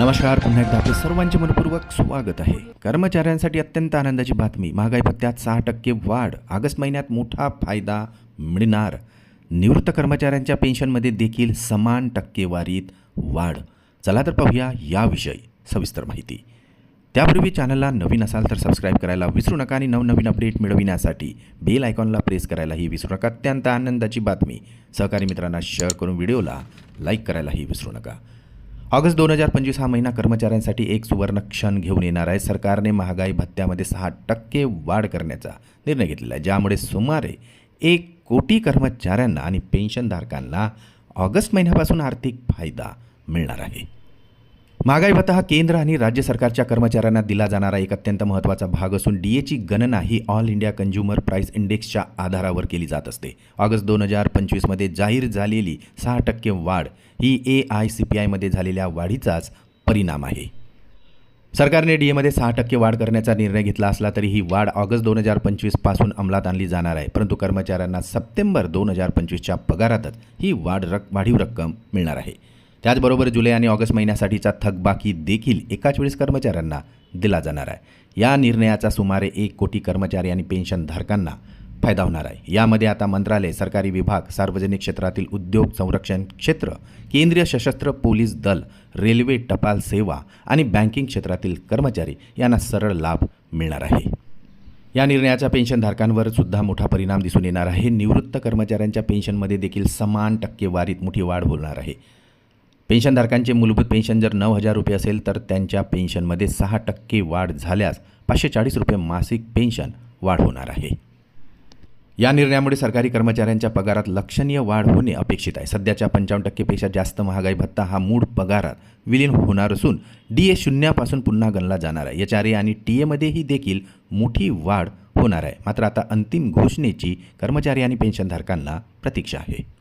नमस्कार पुन्हा एकदा आपले सर्वांचे मनपूर्वक स्वागत आहे. कर्मचाऱ्यांसाठी अत्यंत आनंदाची बातमी महागाई भत्त्यात सहा टक्के वाढ ऑगस्ट महिन्यात मोठा फायदा मिळणार. निवृत्त कर्मचाऱ्यांच्या पेन्शनमध्ये देखील समान टक्केवारीत वाढ. चला तर पाहूया याविषयी सविस्तर माहिती. त्यापूर्वी चॅनलला नवीन असाल तर सबस्क्राईब करायला विसरू नका आणि नवनवीन अपडेट मिळविण्यासाठी बेल आयकॉनला प्रेस करायलाही विसरू नका. अत्यंत आनंदाची बातमी. सहकारी मित्रांना शेअर करून व्हिडिओला लाईक करायलाही विसरू नका. ऑगस्ट दोन हजार पंचवीस हा महिना कर्मचाऱ्यांसाठी एक सुवर्ण क्षण घेऊन येणार आहे. सरकारने महागाई भत्त्यामध्ये सहा टक्के वाढ करण्याचा निर्णय घेतलेला आहे. ज्यामुळे सुमारे एक कोटी कर्मचाऱ्यांना आणि पेन्शनधारकांना ऑगस्ट महिन्यापासून आर्थिक फायदा मिळणार आहे. महागाई भत्ता हा केंद्र आणि राज्य सरकारच्या कर्मचाऱ्यांना दिला जाणारा एक अत्यंत महत्त्वाचा भाग असून डी एची गणना ही ऑल इंडिया कन्झ्युमर प्राईस इंडेक्सच्या आधारावर केली जात असते. ऑगस्ट दोन हजार पंचवीसमध्ये जाहीर झालेली सहा टक्के वाढ ही ए आय सी पी आयमध्ये झालेल्या वाढीचाच परिणाम आहे. सरकारने डी एमध्ये सहा टक्के वाढ करण्याचा निर्णय घेतला असला तरी ही वाढ ऑगस्ट दोन हजार पंचवीसपासून अंमलात आणली जाणार आहे. परंतु कर्मचाऱ्यांना सप्टेंबर दोन हजार पंचवीसच्या पगारातच ही वाढ रक वाढीव रक्कम मिळणार आहे. त्याचबरोबर जुलै आणि ऑगस्ट महिन्यासाठीचा थकबाकी देखील एकाच वेळेस कर्मचाऱ्यांना दिला जाणार आहे. या निर्णयाचा सुमारे एक कोटी कर्मचारी आणि पेन्शनधारकांना फायदा होणार आहे. यामध्ये आता मंत्रालय सरकारी विभाग सार्वजनिक क्षेत्रातील उद्योग संरक्षण क्षेत्र केंद्रीय सशस्त्र पोलीस दल रेल्वे टपाल सेवा आणि बँकिंग क्षेत्रातील कर्मचारी यांना सरळ लाभ मिळणार आहे. या निर्णयाचा पेन्शनधारकांवर सुद्धा मोठा परिणाम दिसून येणार आहे. निवृत्त कर्मचाऱ्यांच्या पेन्शनमध्ये देखील समान टक्केवारीत मोठी वाढ होणार आहे. पेन्शनधारकांचे मूलभूत पेन्शन जर नऊ हजार रुपये असेल तर त्यांच्या पेन्शनमध्ये सहा टक्के वाढ झाल्यास पाचशे चाळीस रुपये मासिक पेन्शन वाढ होणार आहे. या निर्णयामुळे सरकारी कर्मचाऱ्यांच्या पगारात लक्षणीय वाढ होणे अपेक्षित आहे. सध्याच्या पंचावन्न टक्केपेक्षा जास्त महागाई भत्ता हा मूळ पगारात विलीन होणार असून डी ए शून्यापासून पुन्हा गणला जाणार आहे. एच आर ए आणि टी एमध्येही देखील मोठी वाढ होणार आहे. मात्र आता अंतिम घोषणेची कर्मचारी आणि पेन्शनधारकांना प्रतीक्षा आहे.